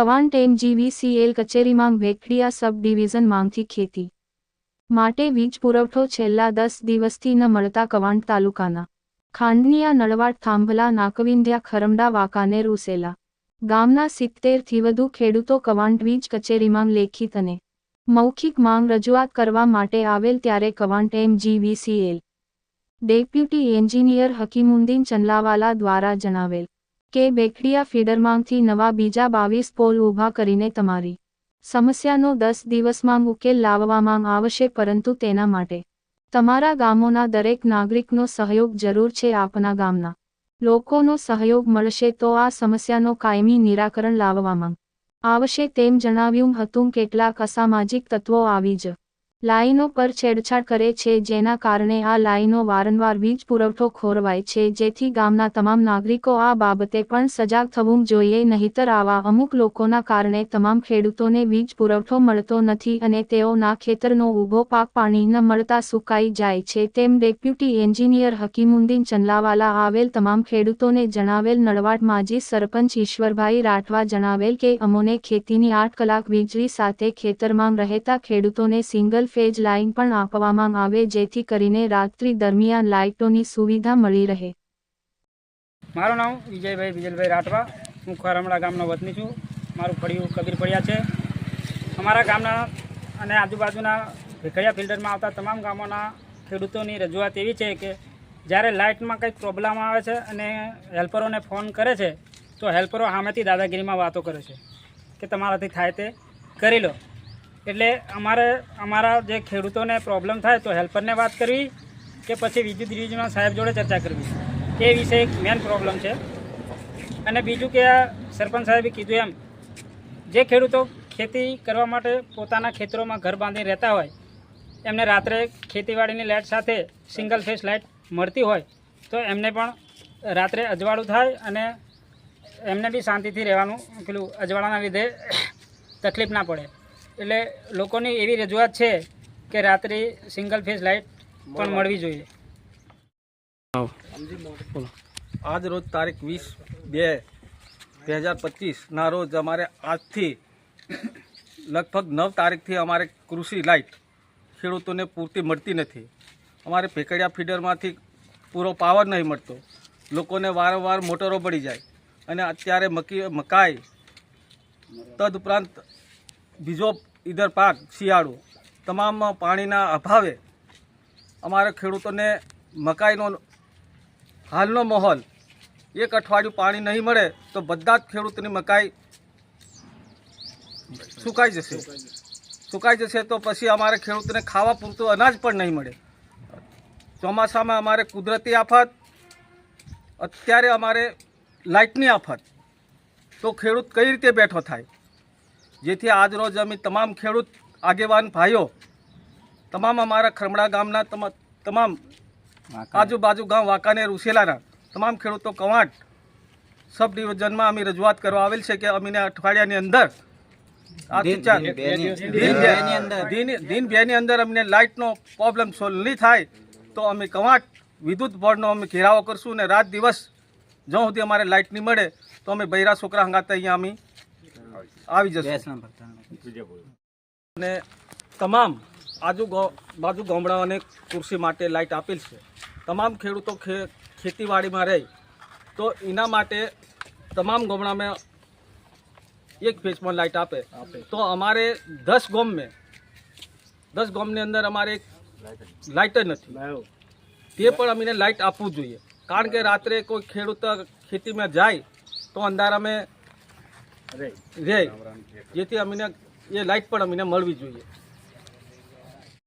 Kavant MGVCL કચેરીમાં ભેખડિયા સબ division માંગથી ખેતી. માટે વીજ પુરવઠો છેલ્લા દસ દિવસથી ન મળતા કવાંટ તાલુકાના. ખાંડનીયા, નળવાડ, થાંભલા, નાકવિંધ્યા, ખરમડા, વાંકાનેર, ઉસેલા. ગામના સિત્તેરથી વધુ ખેડૂતો કવાંટ વીજ કચેરીમાં લેખિત અને મૌખિક માંગ રજૂઆત કરવા માટે આવેલ ત્યારે Kawant MGVCL deputy engineer Hakimuddin Chandlawala દ્વારા જણાવેલ. કે બેકડીયા ફીડરમાંથી નવા બીજા બાવીસ પોલ ઊભા કરીને તમારી સમસ્યાનો દસ દિવસમાં ઉકેલ લાવવામાં આવશે પરંતુ તેના માટે તમારા ગામોના દરેક નાગરિકનો સહયોગ જરૂર છે આપના ગામના લોકોનો સહયોગ મળશે તો આ સમસ્યાનો કાયમી નિરાકરણ લાવવામાં આવશે તેમ જણાવ્યું હતું. કેટલાક અસામાજિક તત્વો આવી જ લાઈનો પર છેડછાડ કરે છે જેના કારણે આ લાઈનો વારંવાર વીજ પુરવઠો ખોરવાય છે, જેથી ગામના તમામ નાગરિકો આ બાબતે પણ સજાગ થવું જોઈએ, નહીતર આવા અમુક લોકોના કારણે તમામ ખેડૂતોને વીજ પુરવઠો મળતો નથી અને તેઓના ખેતરનો ઊભો પાક પાણી ન મળતા સુકાઈ જાય છે. તેમ ડેપ્યુટી એન્જિનિયર હકીમુદ્દીન ચંદલાવાલા આવેલ તમામ ખેડૂતોને જણાવેલ નળવાડ માજી સરપંચ ઈશ્વરભાઈ રાઠવા જણાવેલ કે, અમોને ખેતીની આઠ કલાક વીજળી સાથે ખેતરમાં રહેતા ખેડૂતોને સિંગલ ફેજ લાઇન પણ આપવામાં આવે જેથી કરીને રાત્રિ દરમિયાન લાઇટોની સુવિધા મળી રહે. મારું નામ વિજયભાઈ વિજયભાઈ રાઠવા. હું ખરમડા ગામનો વતની છું. મારું ફળિયું કબીર ફળિયા છે. અમારા ગામના અને આજુબાજુના ભેખડિયા ફિલ્ટરમાં આવતા તમામ ગામોના ખેડૂતોની રજૂઆત એવી છે કે જ્યારે લાઇટમાં કંઈક પ્રોબ્લેમ આવે છે અને હેલ્પરોને ફોન કરે છે, તો હેલ્પરો સામેથી દાદાગીરીમાં વાતો કરે છે કે તમારાથી થાય તે કરી લો. એટલે અમારે અમારા જે ખેડૂતોને પ્રોબ્લેમ થાય તો હેલ્પરને વાત કરવી કે પછી વિદ્યુત ડિવિઝનના સાહેબ જોડે ચર્ચા કરવી. એ વિશે એક મેન પ્રોબ્લેમ છે. અને બીજું કે આ સરપંચ સાહેબે કીધું એમ, જે ખેડૂતો ખેતી કરવા માટે પોતાના ખેતરોમાં ઘર બાંધીને રહેતા હોય, એમને રાત્રે ખેતીવાડીની લાઇટ સાથે સિંગલ ફેસ લાઇટ મળતી હોય, તો એમને પણ રાત્રે અજવાળું થાય અને એમને બી શાંતિથી રહેવાનું, પેલું અજવાળાના લીધે તકલીફ ના પડે. એટલે લોકોની એવી રજૂઆત છે કે રાત્રે સિંગલ ફેસ લાઇટ પણ મળવી જોઈએ. આજ રોજ તારીખ વીસ બે બે હજાર પચીસના રોજ અમારે આજથી લગભગ નવ તારીખથી અમારે કૃષિ લાઇટ ખેડૂતોને પૂરતી મળતી નથી. અમારે ભેકડિયા ફીડરમાંથી પૂરો પાવર નહીં મળતો. લોકોને વારંવાર મોટરો પડી જાય અને અત્યારે મકી મકાઈ તદ ઉપરાંત બીજો ઈધર પાક, શિયાળો, તમામ પાણીના અભાવે અમારા ખેડૂતોને મકાઈનો હાલનો માહોલ, એક અઠવાડિયું પાણી નહીં મળે તો બધા જ ખેડૂતની મકાઈ સુકાઈ જશે. સુકાઈ જશે તો પછી અમારે ખેડૂતને ખાવા પૂરતું અનાજ પણ નહીં મળે. ચોમાસામાં અમારે કુદરતી આફત, અત્યારે અમારે લાઇટની આફત. તો ખેડૂત કઈ રીતે બેઠો થાય? જેથી આજ રોજ અમે તમામ ખેડૂત આગેવાન ભાઈઓ તમામ અમારા ખરમડા ગામના તમા- તમામ આજુબાજુ ગામ વાંકાનેર ઉસેલાના તમામ ખેડૂતો કવાંટ સબ ડિવિઝનમાં અમે રજૂઆત કરવા આવેલ છે કે અમીને અઠવાડિયાની અંદર દિન બે- દિન- દિન અંદર અમને લાઇટનો પ્રોબ્લેમ સોલ્વ નહીં થાય તો અમે કવાંટ વિદ્યુત બોર્ડનો અમે ઘેરાવો કરશું અને રાત દિવસ જ્યાં સુધી અમારે લાઇટ નહીં મળે તો અમે બૈરા છોકરા હંગાતા અહીંયા અમે આવી જશે. અને તમામ આજુ ગો- બાજુ ગામડાઓને કૃષિ માટે લાઇટ આપેલ છે. તમામ ખેડૂતો ખે- ખેતીવાડીમાં રહે. તો એના માટે તમામ ગામડામાં એક ફેજમાં લાઇટ આપે. તો અમારે દસ ગામમાં દસ ગામની અંદર અમારે લાઇટ જ નથી. તે પણ અમને લાઇટ આપવું જોઈએ. કારણ કે રાત્રે કોઈ ખેડૂત ખેતીમાં જાય તો અંધારામાં રહે જેથી અમને એ લાઇટ પણ અમને મળવી જોઈએ.